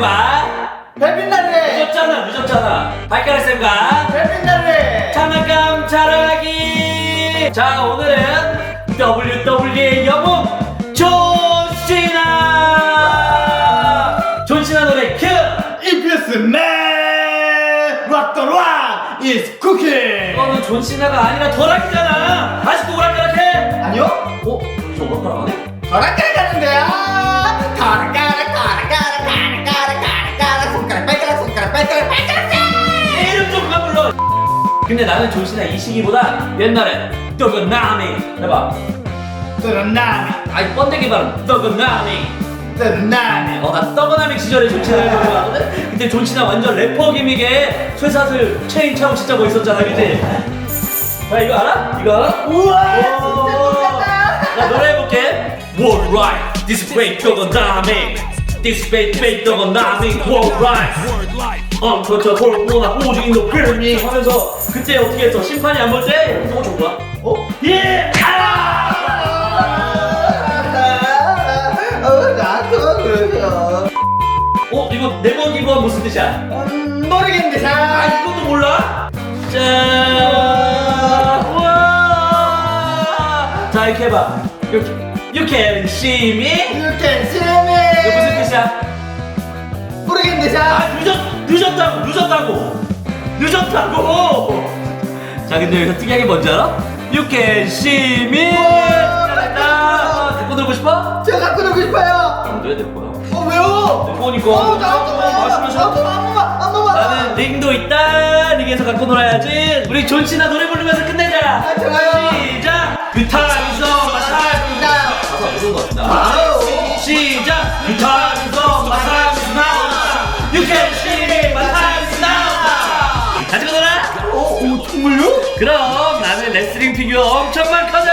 쌤과 별빛날에 늦었잖아 늦었잖아. 발가락 쌤과 별빛날에 장난감 자랑하기. 자 오늘은 WWE 영웅 존시나. 존시나 노래 큐! EPS 맨 락더 락 is cooking. 이거는 존시나가 아니라 도락이잖아. 아직도 오락가락해. 아니요? 어? 저 오락가락 안 해? 가락가락 근데 나는 존시나 이 시기보다 옛날에 더그나미 해봐. 뜨는나미 아이 번데기 발음. 더그나미 뜨는나미 어나 떡어나미 시절에 존치나를 노래하거든? 그때 존치나 완전 래퍼 기믹에 쇠사슬 체인 차고 진짜 멋있었잖아 그치? 야 이거 알아? 이거 알아? 우와! 진짜 나 노래해볼게. World right This way 떡어나미 This way way 떡어나미 World right 어 그렇죠 돌보나 오중인 너 그러니 하면서 그때 어떻게 했어 심판이 안 볼 때 저거 준 거야? 어? 예! 아! 어 나도 그래요 어 이거 네버 기브업 무슨 뜻이야? 음, 모르겠는데 아자 이것도 몰라? 짠! 우와! 자 이렇게 해봐 이렇게 You can see me You can see me 뜻이야? 모르겠는데 아 자 늦었, 늦었다고 늦었다고. 늦었다고. 자 근데 여기서 특이한 게 뭔지 알아? You can see me 잘했다. 데리고 들고 싶어? 제가 갖고 놀고 싶어요. 안 돼, 내 거야. 어 왜요? 내 거니까. 어 나도 마시면서. 나도 한 번만 한 번만. 나는 링도 있다. 링에서 갖고 놀아야지. 우리 존치나 노래 부르면서 끝내자. 아, 좋아요. 시작. 규타에서 마사미 가사 무슨 거 같다. 아우. 시작. 규타 정말요? 그럼 나는 레슬링 피규어 엄청 많거든.